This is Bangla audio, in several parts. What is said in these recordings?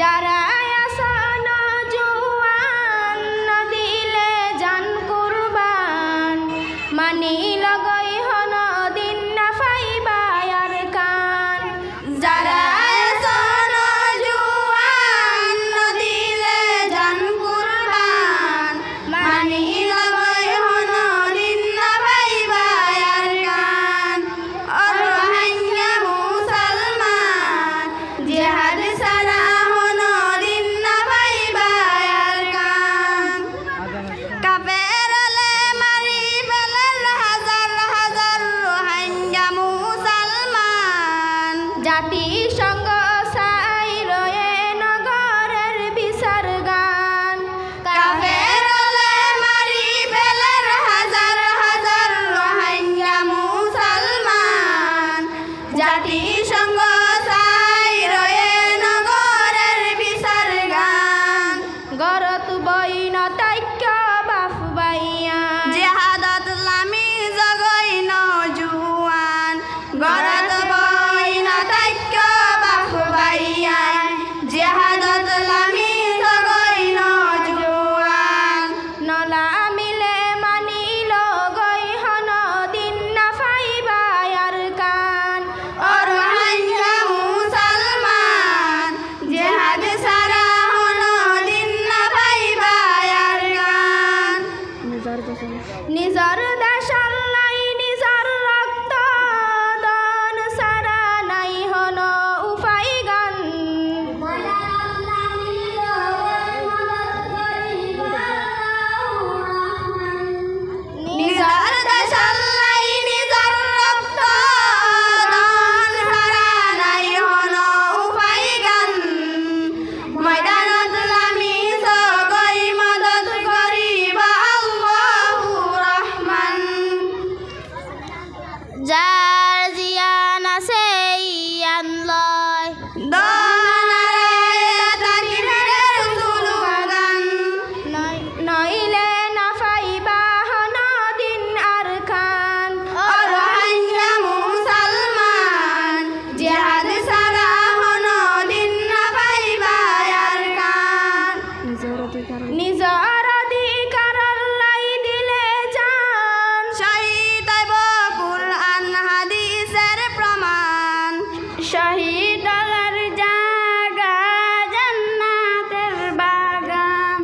যারা আসান জুয়ান দিলে জান জাতিসংঘ নিজার দেশাল্লা যা তলার জাগা জান্নাতের বাগান।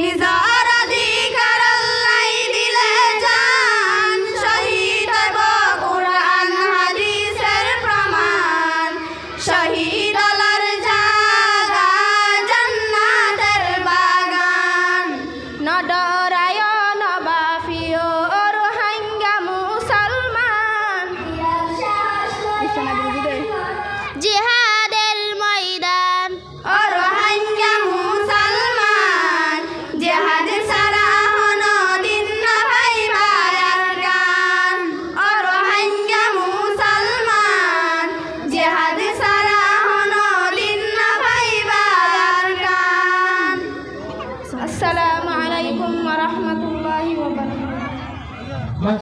নিজর অধিকার আল্লাহ দিলে জান শহীদ হব কোরআন হাদিসের প্রমাণ। শহীদ তলার জাগা জান্নাতের বাগান। নডরায়ন